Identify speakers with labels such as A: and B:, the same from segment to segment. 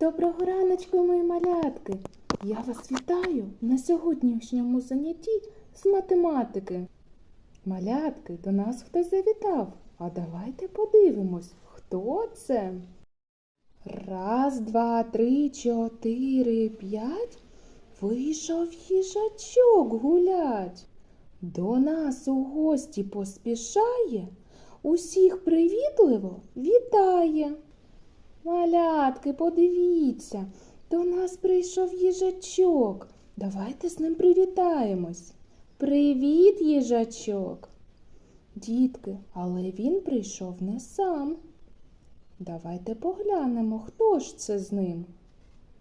A: Доброго раночку, мої малятки! Я вас вітаю на сьогоднішньому занятті з математики. Малятки, до нас хтось завітав. А давайте подивимось, хто це? Раз, два, три, чотири, п'ять. Вийшов їжачок гулять. До нас у гості поспішає, усіх привітливо вітає. Малятки, подивіться, до нас прийшов їжачок. Давайте з ним привітаємось. Привіт, їжачок. Дітки, але він прийшов не сам. Давайте поглянемо, хто ж це з ним.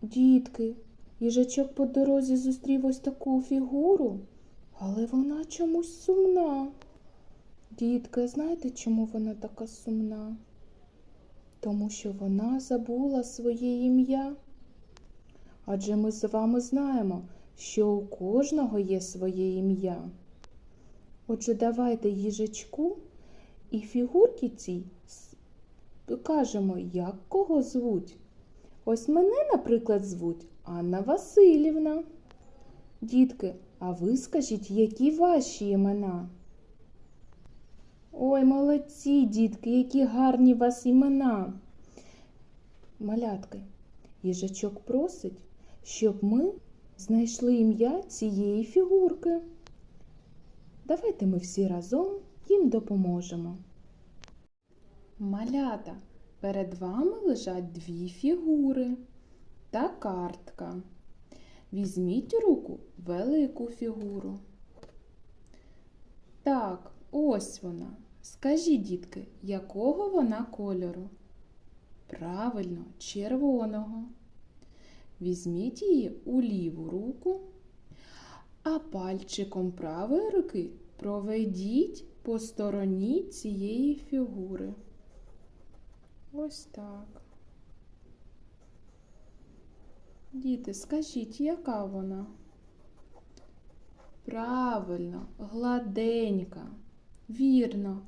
A: Дітки, їжачок по дорозі зустрів ось таку фігуру, але вона чомусь сумна. Дітки, знаєте, чому вона така сумна? Тому що вона забула своє ім'я. Адже ми з вами знаємо, що у кожного є своє ім'я. Отже, давайте їжачку і фігурки цій кажемо, як кого звуть. Ось мене, наприклад, звуть Анна Васильівна. Дітки, а ви скажіть, які ваші імена? Ой, молодці, дітки, які гарні у вас імена. Малятки, їжачок просить, щоб ми знайшли ім'я цієї фігурки. Давайте ми всі разом їм допоможемо. Малята, перед вами лежать дві фігури та картка. Візьміть у руку велику фігуру. Так, ось вона. Скажіть, дітки, якого вона кольору? Правильно, червоного. Візьміть її у ліву руку, а пальчиком правої руки проведіть по стороні цієї фігури. Ось так. Діти, скажіть, яка вона? Правильно, гладенька. Вірно.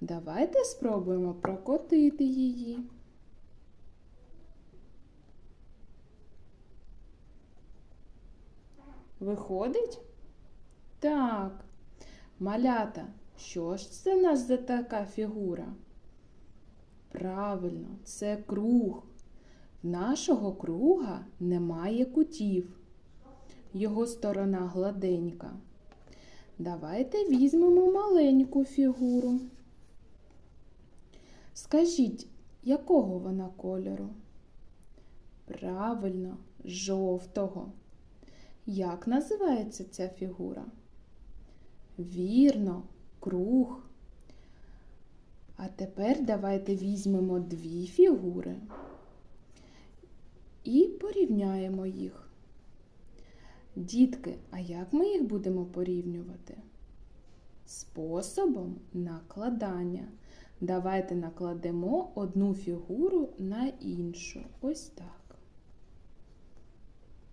A: Давайте спробуємо прокотити її. Виходить? Так. Малята, що ж це нас за така фігура? Правильно, це круг. В нашого круга немає кутів. Його сторона гладенька. Давайте візьмемо маленьку фігуру. Скажіть, якого вона кольору? Правильно, жовтого. Як називається ця фігура? Вірно, круг. А тепер давайте візьмемо дві фігури і порівняємо їх. Дітки, а як ми їх будемо порівнювати? Способом накладання. Давайте накладемо одну фігуру на іншу. Ось так.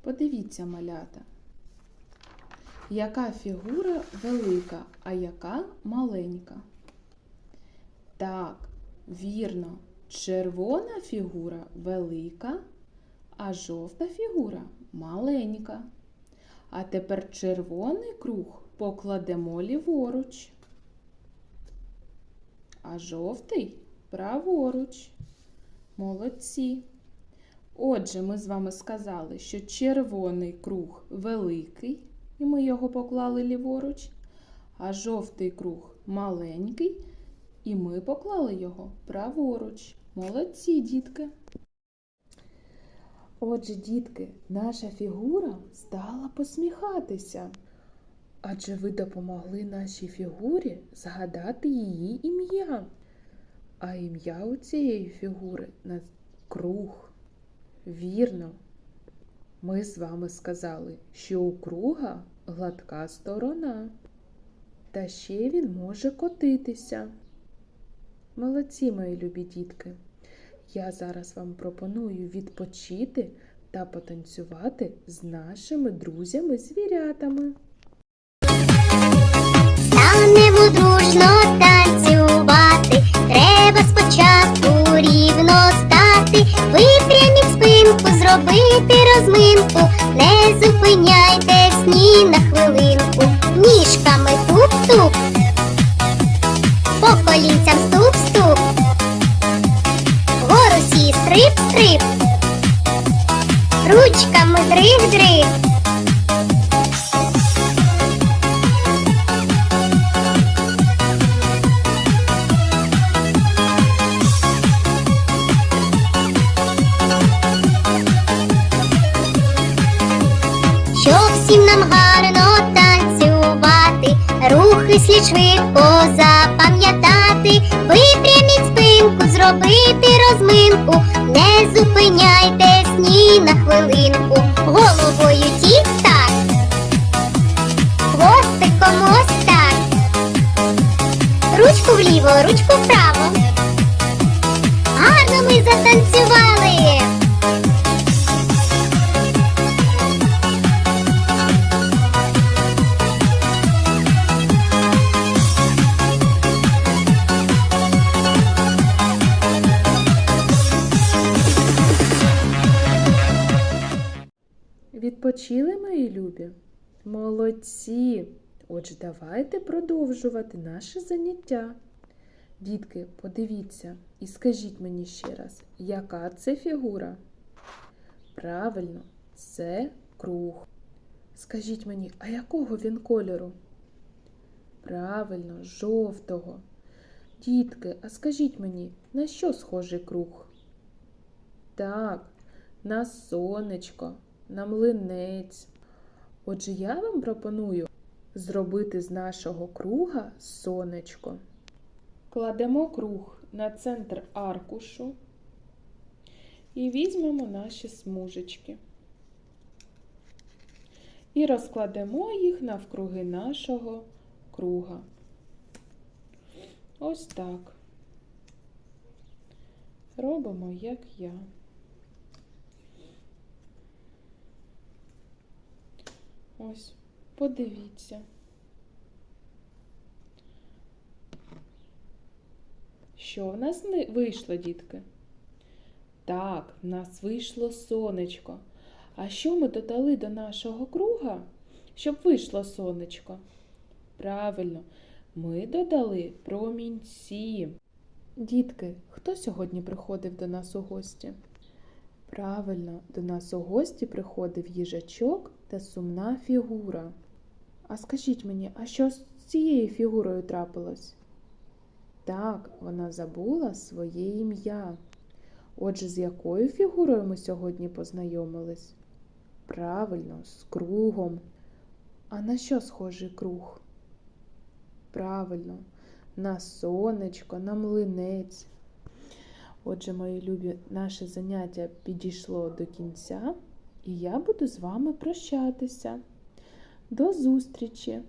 A: Подивіться, малята. Яка фігура велика, а яка маленька? Так, вірно, червона фігура велика, а жовта фігура маленька. А тепер червоний круг покладемо ліворуч, а жовтий праворуч. Молодці. Отже, ми з вами сказали, що червоний круг великий, і ми його поклали ліворуч, а жовтий круг маленький, і ми поклали його праворуч. Молодці, дітки. Отже, дітки, наша фігура стала посміхатися. Адже ви допомогли нашій фігурі згадати її ім'я. А ім'я у цієї фігури на круг. Вірно. Ми з вами сказали, що у круга гладка сторона. Та ще він може котитися. Молодці, мої любі дітки. Я зараз вам пропоную відпочити та потанцювати з нашими друзями-звірятами.
B: Станемо дружно танцювати. Треба спочатку рівно стати. Випряміть спинку, зробити розминку, не зупиняйтесь ні на хвилинку. Ніжками стрип-стрип, ручками дриг-дриг. Щоб всім нам гарно танцювати, рухи слід швидко запам'ятати, зробити розминку, не зупиняйтесь ні на хвилинку, головою тік-так, хвостиком ось так, ручку вліво, ручку вправо.
A: Відпочили, мої любі? Молодці! Отже, давайте продовжувати наше заняття. Дітки, подивіться і скажіть мені ще раз, яка це фігура? Правильно, це круг. Скажіть мені, а якого він кольору? Правильно, жовтого. Дітки, а скажіть мені, на що схожий круг? Так, на сонечко, на млинець. Отже, я вам пропоную зробити з нашого круга сонечко. Кладемо круг на центр аркушу і візьмемо наші смужечки. І розкладемо їх навкруги нашого круга. Ось так. Робимо, як я. Ось, подивіться. Що в нас вийшло, дітки? Так, в нас вийшло сонечко. А що ми додали до нашого круга, щоб вийшло сонечко? Правильно, ми додали промінці. Дітки, хто сьогодні приходив до нас у гості? Правильно, до нас у гості приходив їжачок та сумна фігура. А скажіть мені, а що з цією фігурою трапилось? Так, вона забула своє ім'я. Отже, з якою фігурою ми сьогодні познайомились? Правильно, з кругом. А на що схожий круг? Правильно, на сонечко, на млинець. Отже, мої любі, наше заняття підійшло до кінця, і я буду з вами прощатися. До зустрічі!